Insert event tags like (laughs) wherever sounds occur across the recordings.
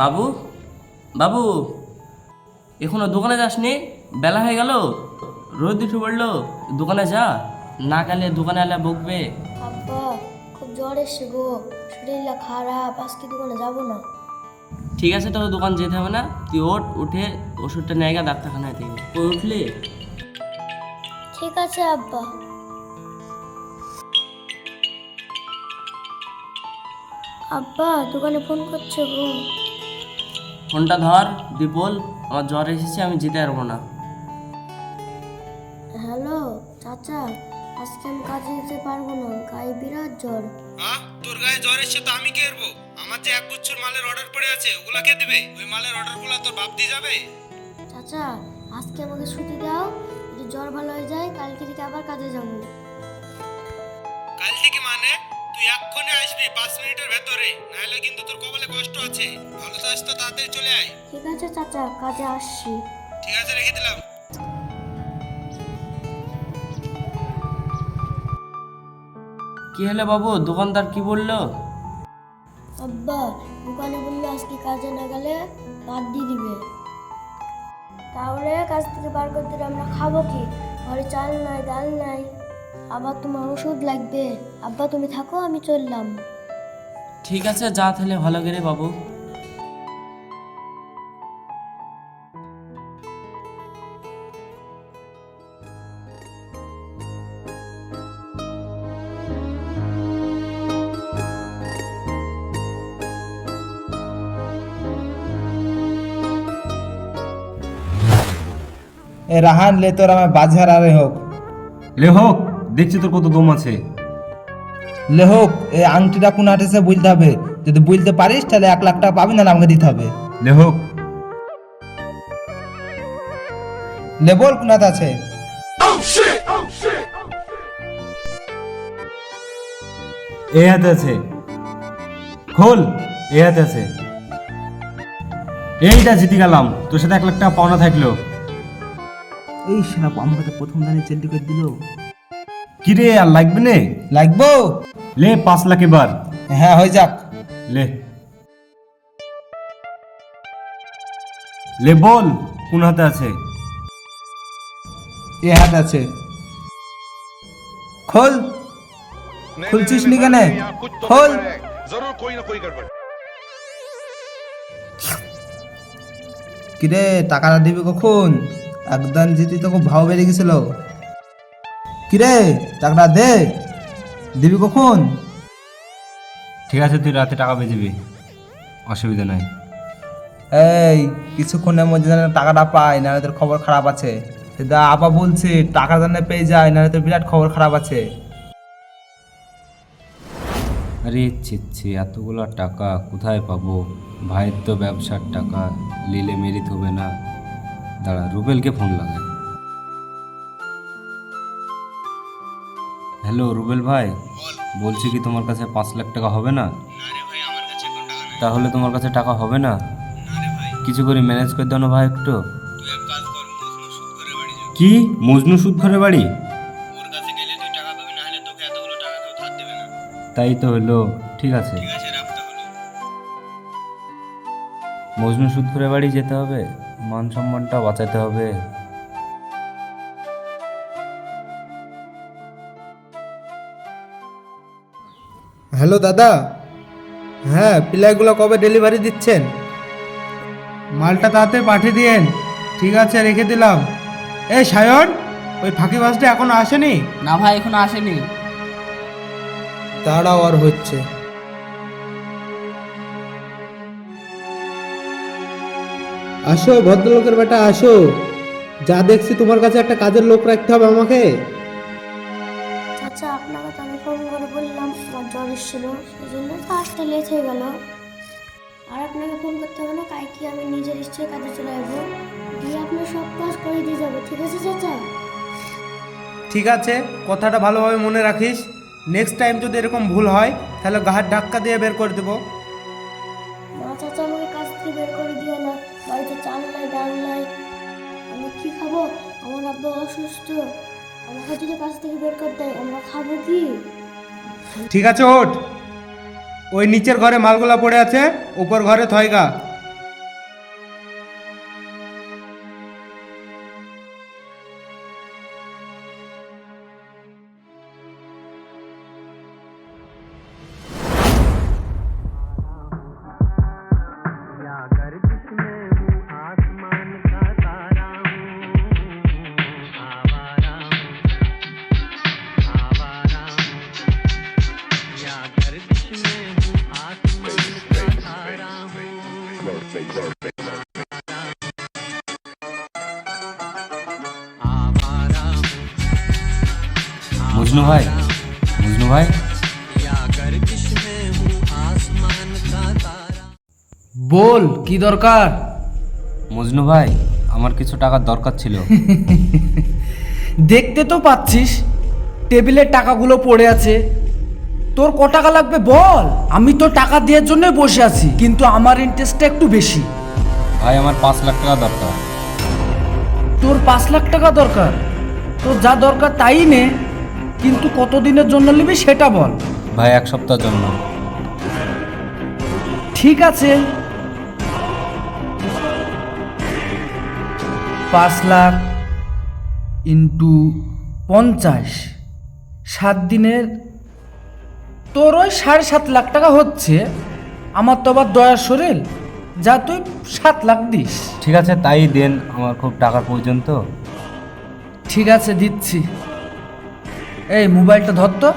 বাবু বাবু এখনও দোকানে যাসনি? বেলা হয়ে গেল। রোদ উঠে পড়ল। দোকানে যা। না গেলে দোকানে এলে বকবে। আব্বা খুব জ্বর এসছে গো। শরীরটা খারাপ। আজকে দোকানে যাব না। ঠিক আছে তোকে দোকান যেতে হবে না। তুই ওঠ উঠে ওষুধটা নিয়ে গা ডাক্তারখানায় থেকে তুই উঠলি? ঠিক আছে আব্বা। আব্বা দোকানে ফোন করছে গো। ফোনটা ধর বিপুল আমার জ্বর এসেছে আমি যেতে পারব না। হ্যালো চাচা আজকে আমি কাজে যেতে পারব না গায়ে বিরাট জ্বর। হ্যাঁ তোর গায়ে জ্বর এসছে তো আমি কে করব আমার যে এক গুচ্ছর মালের অর্ডার পড়ে আছে ওগুলা কে দিবে? ওই মালের অর্ডারগুলো তোর বাপ দিয়ে যাবে। চাচা আজকে আমাকে ছুটি দাও যদি জ্বর ভালো হয়ে যায় কালকে থেকে আবার কাজে যাব। কাল থেকে মানে? তুই এক্ষুনি আসবি পাঁচ মিনিটের নাহলে কিন্তু তোর কপালে কষ্ট আছে। ভালো চাস তো তাড়াতাড়ি চলে আয়। ঠিক আছে চাচা কাজে আসছি। ঠিক আছে রেখে দিলাম। কি হলো বাবু দোকানদার কি বলল? আব্বা দোকানে বলল আজকে কাজে না গেলে বাদ দিয়ে দিবে। তাহলে কাজ থেকে বার করতে দিলে আমরা খাব কি? ঘরে চাল নাই ডাল নাই। আবার তোমার ওষুধ লাগবে। আব্বা তুমি থাকো আমি চললাম। ঠিক আছে যা তাহলে ভালো করে বাবু। এ রাহান লে তোর আমার বাজার আরে হোক। লে হোক দেখছি তোর কত দম আছে। লে হোক এই আংটিটা কোন আটেছে বুঝতে হবে। যদি বুঝতে পারিস তাহলে এক লাখ টাকা পাবি না আমাকে দিতে হবে। লে হোক। লে বল আছে? এ হাতে আছে। খোল এ হাতে আছে। এইটা জিতে গেলাম। তোর সাথে এক লাখ টাকা পাওনা থাকল। এই সেনা আমাকে প্রথম দানে করে দিল। কি রে আর লাগবে নে? লাগবো? লে পাঁচ লাখ এবার। হ্যাঁ হয়ে যাক। লে। লে বল কোন হাতে আছে? এ হাতে আছে। খোল। খুলছিস নি কেন? খোল। জরুর কই না কই কিরে টাকাটা দিবি কখন? একদান জিতি তো খুব ভাও বেড়ে গেছিল। কিরে টাকাটা দে। দিবি কখন? ঠিক আছে তুই রাতে টাকা পেয়ে যাবি। অসুবিধা নাই। এই কিছুক্ষণের মধ্যে যেন টাকাটা পাই না তোর খবর খারাপ আছে। দা আপা বলছে টাকা যেন পেয়ে যায় না তোর বিরাট খবর খারাপ আছে। আরে ছি এতগুলো টাকা কোথায় পাবো? ভাইয়ের তো ব্যবসার টাকা লিলে মেরিত হবে না। দাঁড়া রুবেলকে ফোন লাগাই। হ্যালো রুবেল ভাই, বলছি কি তোমার কাছে পাঁচ লাখ টাকা হবে না? তাহলে তোমার কাছে টাকা হবে না? কিছু করে ম্যানেজ করে দাও না ভাই একটু। কি? মজনু সুদ ঘরে বাড়ি? তুই তো হলো, ঠিক আছে। মজনু সুদ করে বাড়ি যেতে হবে, মান সম্মানটা বাঁচাতে হবে। হ্যালো দাদা। হ্যাঁ প্লাইগুলো কবে ডেলিভারি দিচ্ছেন? মালটা তাতে পাঠিয়ে দিয়েন। ঠিক আছে রেখে দিলাম। এই সায়ন ওই ফাঁকি বাসটা এখনও আসেনি? না ভাই এখনও আসেনি। তাড়াও আর হচ্ছে। আসো ভদ্রলোকের বেটা আসো। যা দেখছি তোমার কাছে একটা কাজের লোক রাখতে হবে আমাকে। চাচা আপনাকে এসেছিল সেই জন্য তো আসতে লেট হয়ে গেল। আর আপনাকে ফোন করতে হবে না কালকে আমি নিজের ইচ্ছে কাজে চলে যাব? দিয়ে আপনার সব কাজ করে দিয়ে যাব ঠিক আছে চাচা? ঠিক আছে কথাটা ভালোভাবে মনে রাখিস। নেক্সট টাইম যদি এরকম ভুল হয় তাহলে গাহার ধাক্কা দিয়ে বের করে দেবো। না চাচা আমাকে কাজ থেকে বের করে দিও না বাড়িতে চাল নাই ডাল নাই। আমি কি খাব? আমার আব্বা অসুস্থ। আমাকে যদি কাজ থেকে বের করে দেয় আমরা খাব কি? ঠিক আছে ওঠ। ওই নিচের ঘরে মালগুলা পড়ে আছে উপর ঘরে থয়গা বল কি দরকার? মজনু ভাই আমার কিছু টাকার দরকার ছিল। (laughs) দেখতে তো পাচ্ছিস টেবিলের টাকাগুলো পড়ে আছে। তোর ক টাকা লাগবে বল? আমি তো টাকা দেওয়ার জন্য বসে আছি কিন্তু আমার ইন্টারেস্টটা একটু বেশি। ভাই আমার পাঁচ লাখ টাকা দরকার। তোর পাঁচ লাখ টাকা দরকার? তোর যা দরকার তাই নে কিন্তু কত দিনের জন্য নিবি সেটা বল। ভাই এক সপ্তাহের জন্য। ঠিক আছে পাঁচ লাখ ইন্টু পঞ্চাশ। সাত দিনের তোর ওই সাড়ে সাত লাখ টাকা হচ্ছে। আমার তো আবার দয়ার শরীর যা তুই সাত লাখ দিস। ঠিক আছে তাই দেন আমার খুব টাকার প্রয়োজন তো ঠিক আছে দিচ্ছি। এই মোবাইলটা ধর তো।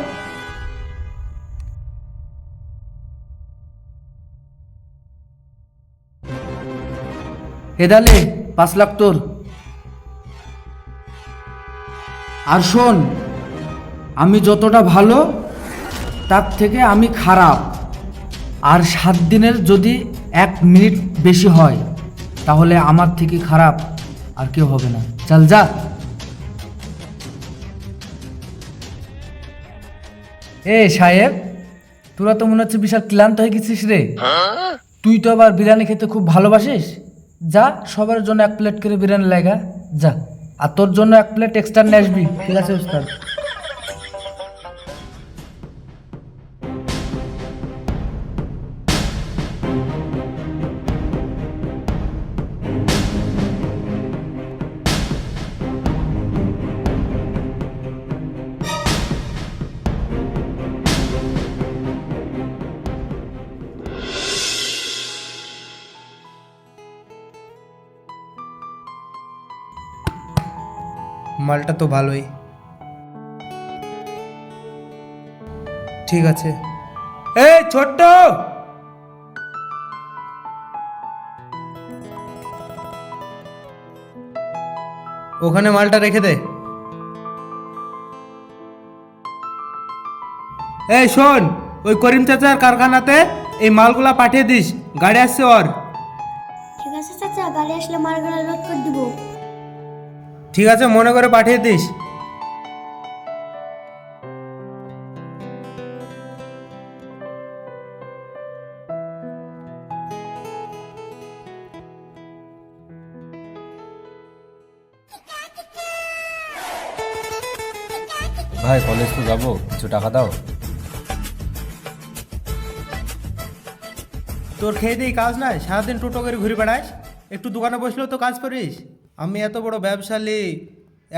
হেদালে পাঁচ লাখ তোর। আর শোন, আমি যতটা ভালো, তার থেকে আমি খারাপ। আর সাত দিনের যদি এক মিনিট বেশি হয়, তাহলে আমার থেকে খারাপ আর কেউ হবে না। চল যা। এ সাহেব, তোরা তো মনে হচ্ছে বিশাল ক্লান্ত হয়ে গেছিস রে। তুই তো আবার বিরিয়ানি খেতে খুব ভালোবাসিস? যা, সবার জন্য এক প্লেট করে বিরিয়ানি লাগা যা। আর তোর জন্য এক প্লেট এক্সট্রা নিয়ে আসবি। ঠিক আছে উস্তাদ মালটা তো ভালোই। ঠিক আছে। এই ছোট্ট! ওখানে মালটা রেখে দে। এই শোন, ওই করিম চাচার কারখানাতে এই মালগুলা পাঠিয়ে দিস, গাড়ি আসছে ওর। ঠিক আছে চাচা, গাড়ি আসলে মালগুলো লোড করে দিব। ঠিক আছে মনে করে পাঠিয়ে দিস। ভাই কলেজ তো যাব কিছু টাকা দাও। তোর খেয়ে দিই কাজ নাই সারাদিন টোটো করে ঘুরে বেড়াস একটু দোকানে বসলেও তো কাজ করিস। আমি এত বড় ব্যবসালী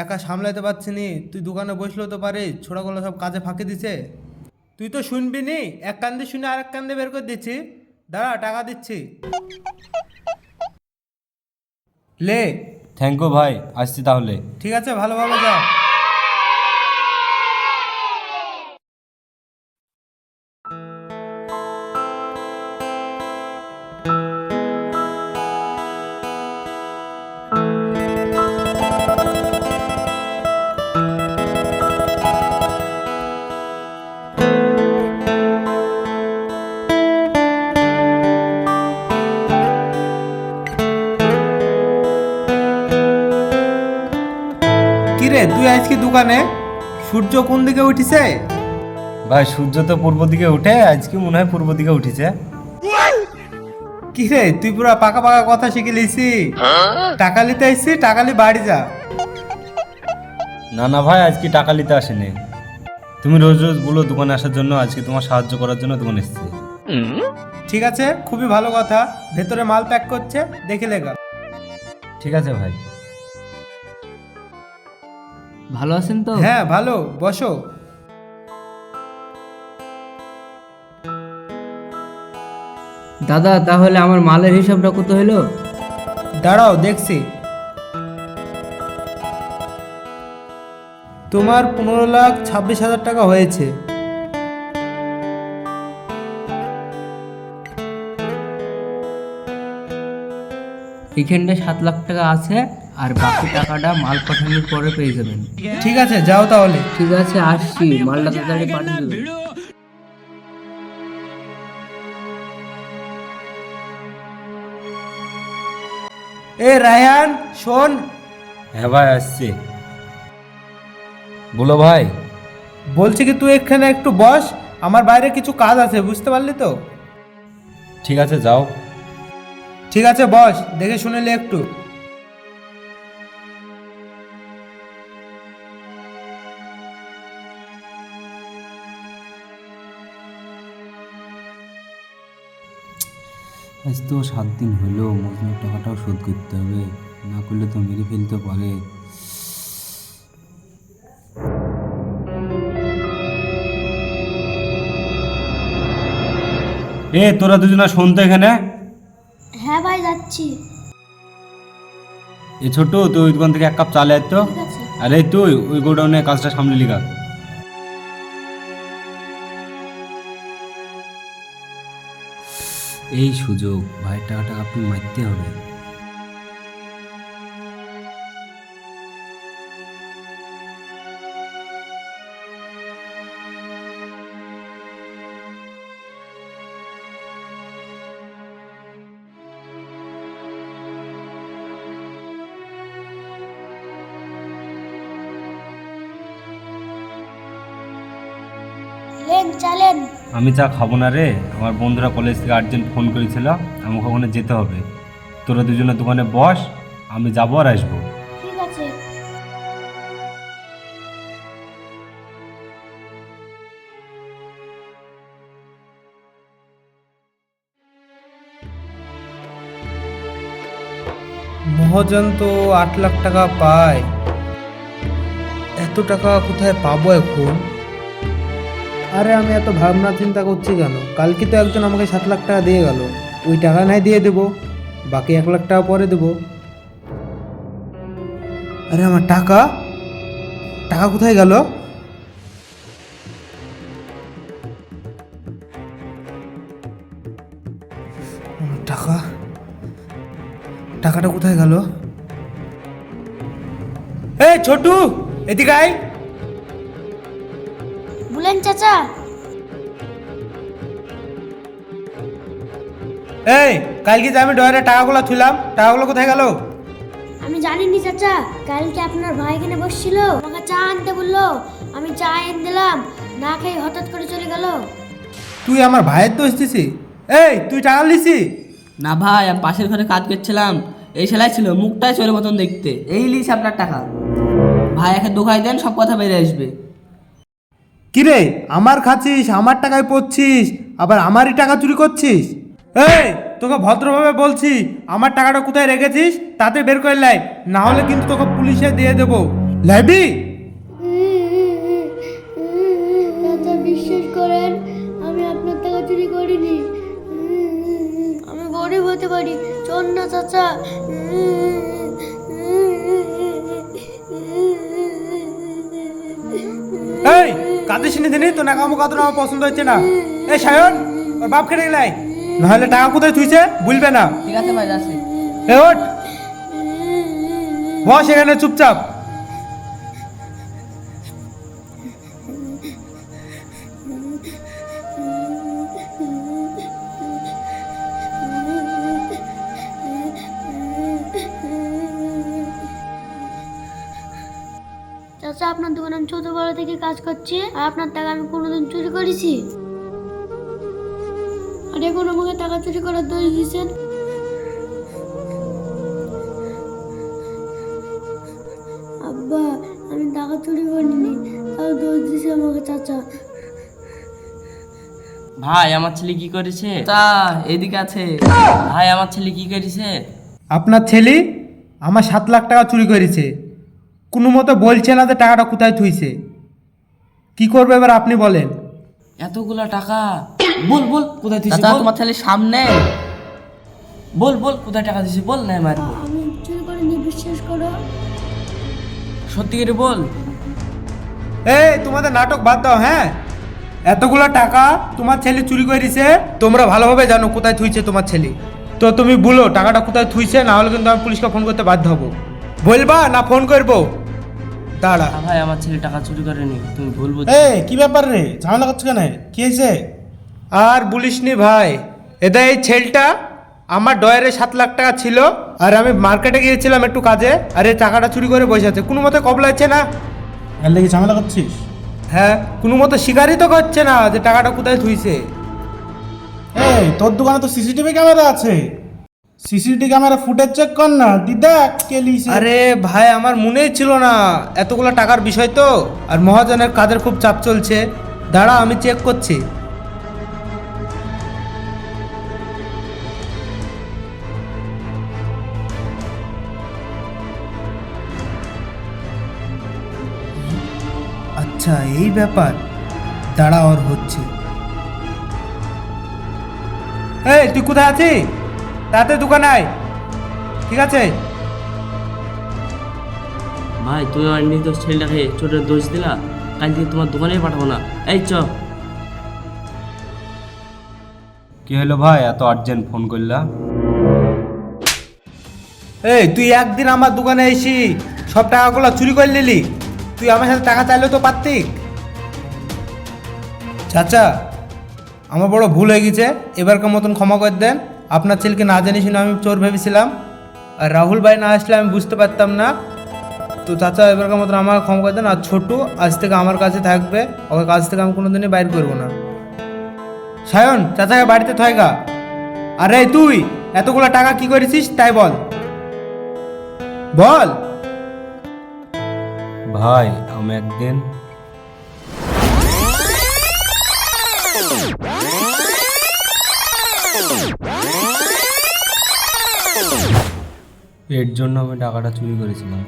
একা সামলাতে পারছি নি তুই দোকানে বসলেও তো পারিস ছোড়াগুলো সব কাজে ফাঁকি দিছে। তুই তো শুনবি নি এক কান্দে শুনে আরেক কান্দে বের করে দিচ্ছি। দাঁড়া টাকা দিচ্ছি। লে। থ্যাংক ইউ ভাই আসছি তাহলে। ঠিক আছে ভালো ভালোভাবে যা। দোকানে? সূর্য কোন দিকে উঠিছে? ভাই সূর্য তো পূর্ব দিকে উঠে আজকে মনে হয় পূর্ব দিকে উঠেছে। কিরে তুই পুরো পাকা পাকা কথা শিখে লিছি টাকা নিতে আসছি টাকা নিয়ে বাড়ি যা। না না ভাই আজকে টাকা নিতে আসেনি। তুমি রোজ রোজ বলো দোকানে আসার জন্য আজকে তোমার সাহায্য করার জন্য দোকানে এসেছি। ঠিক আছে খুবই ভালো কথা। ভেতরে মাল প্যাক করছে দেখে লেগা। ঠিক আছে ভাই। ভালো আছেন তো? হ্যাঁ ভালো। বসো। দাদা তাহলে আমার মালের হিসাবটা কত হলো দাঁড়াও দেখছি। তোমার পনেরো লাখ ছাব্বিশ হাজার টাকা হয়েছে। এখানটা সাত লাখ টাকা আছে। আর বাকি টাকাটা মাল পাঠানোর পরে পেয়ে যাবেন। ঠিক আছে যাও তাহলে। ঠিক আছে আসছি মালটা তাড়াতাড়ি পাঠিয়ে দেবেন এ রায়হান শোন। হ্যাঁ ভাই আসছি। বলো ভাই। বলছি কি তুই এখানে একটু বস আমার বাইরে কিছু কাজ আছে বুঝতে পারলি তো? ঠিক আছে যাও। ঠিক আছে বস দেখে শুনেলি একটু। আজ তো সাত দিন হলো মজনুর টাকাটাও শোধ করতে হবে না করলে তো মেরে ফেলতে পারে। এ তোরা দুজনা শুনতে এখানে। হ্যাঁ ভাই যাচ্ছি। এ ছোট তুই ওই দোকান থেকে এক কাপ চালে তো। আরে তুই ওই গোডাউনে কাজটা সামলে লিখা এই সুযোগ ভাই টাকাটা আপনি মারতে হবে। আমি চা খাব না রে? আমার বন্ধুরা কলেজ থেকে আর্জেন্ট ফোন করেছিল আমাকে ওখানে যেতে হবে। তোরা দুজনে দোকানে বস আমি যাব আর আসব। ঠিক আছে। মহাজন তো আট লাখ টাকা পায়। এত টাকা কোথায় পাবো এখন? আরে আমি এত ভাবনা চিন্তা করছি কেন? কালকে তো একজন আমাকে সাত লাখ টাকা দিয়ে গেল। ওই টাকা নাই দিয়ে দেবো। বাকি এক লাখ টাকা পরে দেবো। আরে আমার টাকা? টাকা কোথায় গেল? টাকা? টাকাটা কোথায় গেল? এই ছোটু এদিকে আয়। চাচা। এই কালকে যে আমি ডয়ারে টাকাগুলো থুলাম টাকাগুলো কোথায় গেল? আমি জানিনি চাচা কালকে আপনার ভাই এখানে বসছিল আমাকে চা আনতে বলল আমি চা এনে দিলাম না খেয়ে হঠাৎ করে চলে গেল। তুই আমার ভাইয়ের দোষ দিছি এই তুই টাকা লিসি না ভাই আমি পাশের ঘরে কাজ করছিলাম এই সেলাই ছিল মুখটাই চোরের মতন দেখতে। এই লিস আপনার টাকা। ভাই একে দোকাই দেন সব কথা বেরিয়ে আসবে। কিরে, আমার খাচ্ছিস, আমার টাকায় পড়ছিস, আবার আমারই টাকা চুরি করছিস? এই, তোকে ভদ্রভাবে বলছি, আমার টাকাটা কোথায় রেখেছিস? তাতে বের করে লাই না হলে কিন্তু তোকে পুলিশে দিয়ে দেবো। লাইবি? বিশ্বাস করেন, আমি আপনার টাকা চুরি করিনি। আমি গরিব হতে পারি। চল না, চাচা। এই শুনে নি দিনি তো নাকামো কাঁদো আমার পছন্দ হচ্ছে না। এই সায়ন ওর বাপ খেটে গেলাই নাহলে টাকা কোথায় থুইছে? বলবে না। ঠিক আছে ভাই যাচ্ছি। এ ওঠ। বস এখানে চুপচাপ। থেকে কাজ করছি আর আপনার টাকা আমি কোনোদিন চুরি করেছি। আর এখন আমাকে টাকা চুরি করার দোষ দিয়েছেন। আব্বা আমি টাকা চুরি করিনি তাও দোষ দিয়েছে আমাকে চাচা। ভাই আমার ছেলে কি করেছে? তা এদিকে আছে। ভাই আমার ছেলে কি করেছে? আপনার ছেলে আমার সাত লাখ টাকা চুরি করেছে। কোনো মতো বলছে না যে টাকাটা কোথায় থুইছে। কি করবে এবার আপনি বলেন? এতগুলা টাকা। বল বল কোথায় দিছিস তোমার ছেলে সামনে। বল বল কোথায় টাকা দিছিস বল না মারবো। আমি চুরি করিনি বিশ্বাস করো। সত্যি করে বল। এই তোমাদের নাটক বাদ দাও হ্যাঁ? এতগুলো টাকা তোমার ছেলে চুরি করেছে তোমরা ভালোভাবে জানো কোথায় থুইছে তোমার ছেলে। তো তুমি বলো টাকাটা কোথায় থুইছে না হলে কিন্তু আমি পুলিশকে ফোন করতে বাধ্য হব। বলবা না ফোন করব? দাঁড়া। ভাই আমার ছেলে টাকা চুরি করেনি তুমি ভুল বুঝছ। এ কি ব্যাপার রে? ঝামেলা করছ কেন? কি হয়েছে? আর বলিসনি ভাই এটা এই ছেলটা আমার ডয়ারে সাত লাখ টাকা ছিল আর আমি মার্কেটে গিয়েছিলাম একটু কাজে আর এই টাকাটা চুরি করে বসে আছে। কোনো মতে কবলাচ্ছে না। এর লেগে ঝামেলা করছিস? হ্যাঁ কোনো মতো স্বীকারই তো করছে না যে টাকাটা কোথায় থুইছে। এই তোর দোকানে তো সিসিটিভি ক্যামেরা আছে। সিসিটিভি ক্যামেরা ফুটেজ চেক কর না। দিদা, কে লিছে আরে ভাই, আমার মনেই ছিল না। এতগুলো টাকার বিষয় তো। আর মহাজনের কাজের খুব চাপ চলছে। দাঁড়া, আমি চেক করছি। আচ্ছা এই ব্যাপার। দাঁড়া, ওর হচ্ছে। এই, তুই কোথায় আছিস? তাতে দোকানে আয়। ঠিক আছে? ভাই তুমি আমার নির্দোষ ছেলেটাকে চোরের দোষ দিলা? কাল থেকে তোমার দোকানেই পাঠাবো না। এই চ। কি হলো ভাই? এত আর্জেন্ট ফোন করলা? এই তুই একদিন আমার দোকানে এসি সব টাকাগুলো চুরি করে নিলি। তুই আমার সাথে টাকা চাইলে তো পারতি। চাচা আমার বড় ভুল হয়ে গেছে। এবারকার মতন ক্ষমা করে দেন। আপনার ছেলেকে না জানি শুনে আমি চোর ভেবেছিলাম। আর রাহুল ভাই না আসলে আমি বুঝতে পারতাম না। তো চাচা এবারকার মতন আমার ক্ষমা করে দেন। আর ছোটু আজ থেকে আমার কাছে থাকবে। ওকে কাছ থেকে আমি কোনো দিনই বাইর করব না। সায়ন, চাচাকে বাড়িতে থয়গা আরে তুই, এতগুলো টাকা কি করেছিস তাই বল। বল। ভাই, আমি একদিন এর জন্য আমি টাকাটা চুরি করেছিলাম।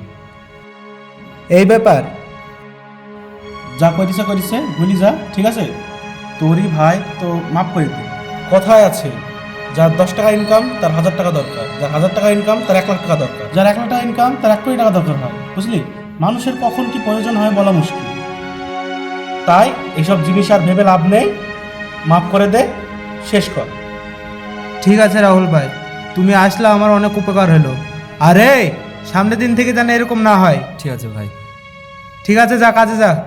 এই ব্যাপার? যা করিছে করিছে ভুলি যা ঠিক আছে? তোরই ভাই তো মাফ করে দে। কথায় আছে যার দশ টাকা ইনকাম তার হাজার টাকা দরকার। যার হাজার টাকা ইনকাম তার এক লাখ টাকা দরকার। যার এক লাখ টাকা ইনকাম তার এক কোটি টাকা দরকার হয়। বুঝলি? মানুষের কখন কি প্রয়োজন হয় বলা মুশকিল। তাই এইসব জিনিস আর ভেবে লাভ নেই। মাফ করে দে শেষ কর। ঠিক আছে রাহুল ভাই তুমি আসলে আমার অনেক উপকার হলো। আরে সামনের দিন থেকে যেন এরকম না হয়। ঠিক আছে ভাই। ঠিক আছে যা কাজে যা।